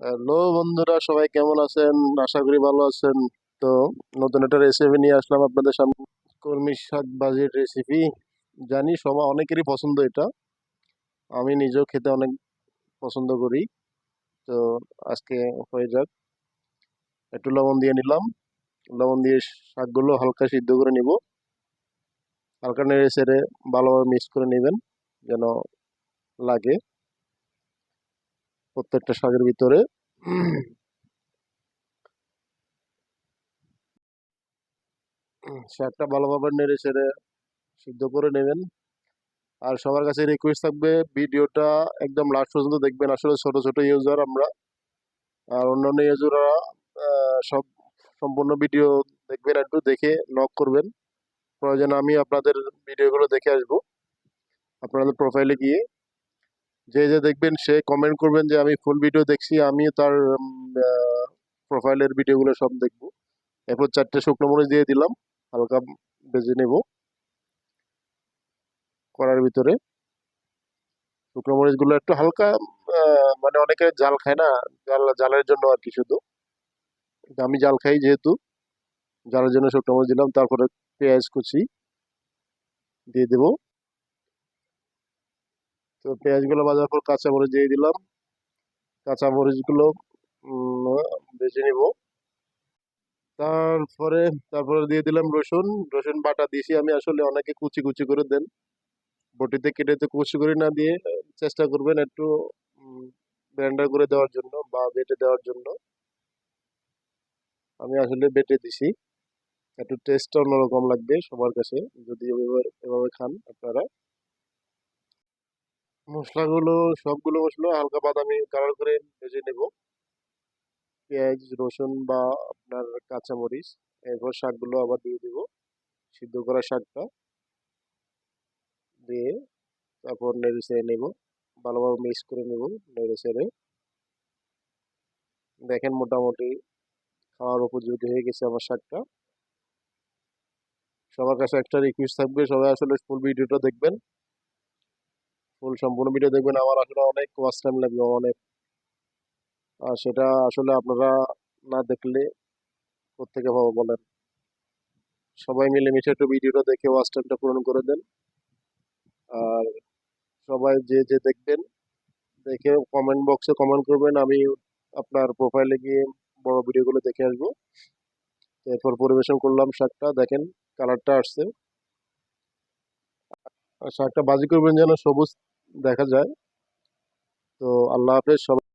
Hello বন্ধুরা, সবাই কেমন আছেন? আশা করি ভালো আছেন। তো নতুন একটা রেসিপি নিয়ে আসলাম আপনাদের সামনে। কলমি শাক ভাজির রেসিপি জানি সবাই অনেকেরই পছন্দ এটা। আমি নিজেও খেতে অনেক পছন্দ করি। তো আজকে হয়ে যাক। একটু লবণ দিয়ে নিলাম। লবণ দিয়ে শাকগুলো হালকা সিদ্ধ করে নিব। হালকা নেড়ে সেড়ে ভালোভাবে মিক্স করে নেবেন, যেন লাগে। প্রত্যেকটা শাকের ভিতরে। শাকটা ভালোভাবে নেড়ে ছেড়ে সিদ্ধ করে নেবেন। আর সবার কাছে রিকোয়েস্ট থাকবে, ভিডিওটা একদম লাস্ট পর্যন্ত দেখবেন। আসলে ছোট ছোট ইউজার আমরা। আর অন্যান্য ইউজাররা সব সম্পূর্ণ ভিডিও দেখবেন একটু, দেখে নক করবেন। প্রয়োজন আমি আপনাদের ভিডিওগুলো দেখে আসব। আপনাদের প্রোফাইলে গিয়ে। যে যে দেখবেন সে কমেন্ট করবেন যে, আমি ফুল ভিডিও দেখছি, আমি তার প্রোফাইলের ভিডিওগুলো সব দেখব। এরপর চারটে শুকনো মরিচ দিয়ে দিলাম, হালকা বেজে নেব। করার ভিতরে শুকনো মরিচগুলো একটু হালকা মানে অনেকে জাল খায় না, জাল, জালের জন্য আর কি শুধু। আমি জাল খাই যেহেতু, জালের জন্য শুকনো মরিচ দিলাম, তারপরে পেঁয়াজ কুচি দিয়ে দেব। তো পেঁয়াজগুলো ভাজার পর কাঁচা মরিচ দিয়ে দিলাম। কাঁচা মরিচগুলো ভেজে নেব। তারপরে তারপরে দিয়ে দিলাম রসুন। রসুন বাটা দিয়েছি আমি আসলে, অনেকে কুচি কুচি করে দেন। বটিতে কেটে তো কুচি করে না দিয়ে, চেষ্টা করবেন একটু ব্লেন্ডার করে দেওয়ার জন্য বা বেটে দেওয়ার জন্য। আমি আসলে বেটে দিছি। একটু টেস্টটা অন্যরকম লাগবে সবার কাছে। যদি এভাবে এভাবে খান আপনারা। মশলাগুলো সবগুলো মশলা, হালকা বাদামি কালার করে ভেজে নেব। পেঁয়াজ, রসুন বা আপনার কাঁচামরিচ, এরপর শাকগুলো আবার দিয়ে দিব, সিদ্ধ করা শাকটা। দিয়ে তারপর নেড়ে ছেড়ে নেব, ভালোভাবে মিক্স করে নেব নেড়ে ছেড়ে দেখেন মোটামুটি খাওয়ার উপযোগী হয়ে গেছে আমার শাকটা। সবার কাছে একটা রিকোয়েস্ট থাকবে, সবাই আসলে ফুল ভিডিওটা দেখবেন। ফুল সম্পূর্ণ ভিডিও দেখবেন। আমার আসলে অনেক ওয়াচ টাইম লাগবে, অনেক। আর সেটা আসলে আপনারা না দেখলে কোথেকে পাবো বলেন? সবাই মিলে মিশে একটু ভিডিওটা দেখে ওয়াচ টাইমটা পূরণ করে দেন। আর সবাই যে যে দেখবেন, দেখে কমেন্ট বক্সে কমেন্ট করবেন। আমি আপনার প্রোফাইলে গিয়ে বড় ভিডিওগুলো দেখে আসব। এরপর পরিবেশন করলাম শাকটা। দেখেন কালারটা আসছে। শাকটা বাজি করবেন যেন সবুজ। দেখা যায়। তো আল্লাহ হাফেজ সবাই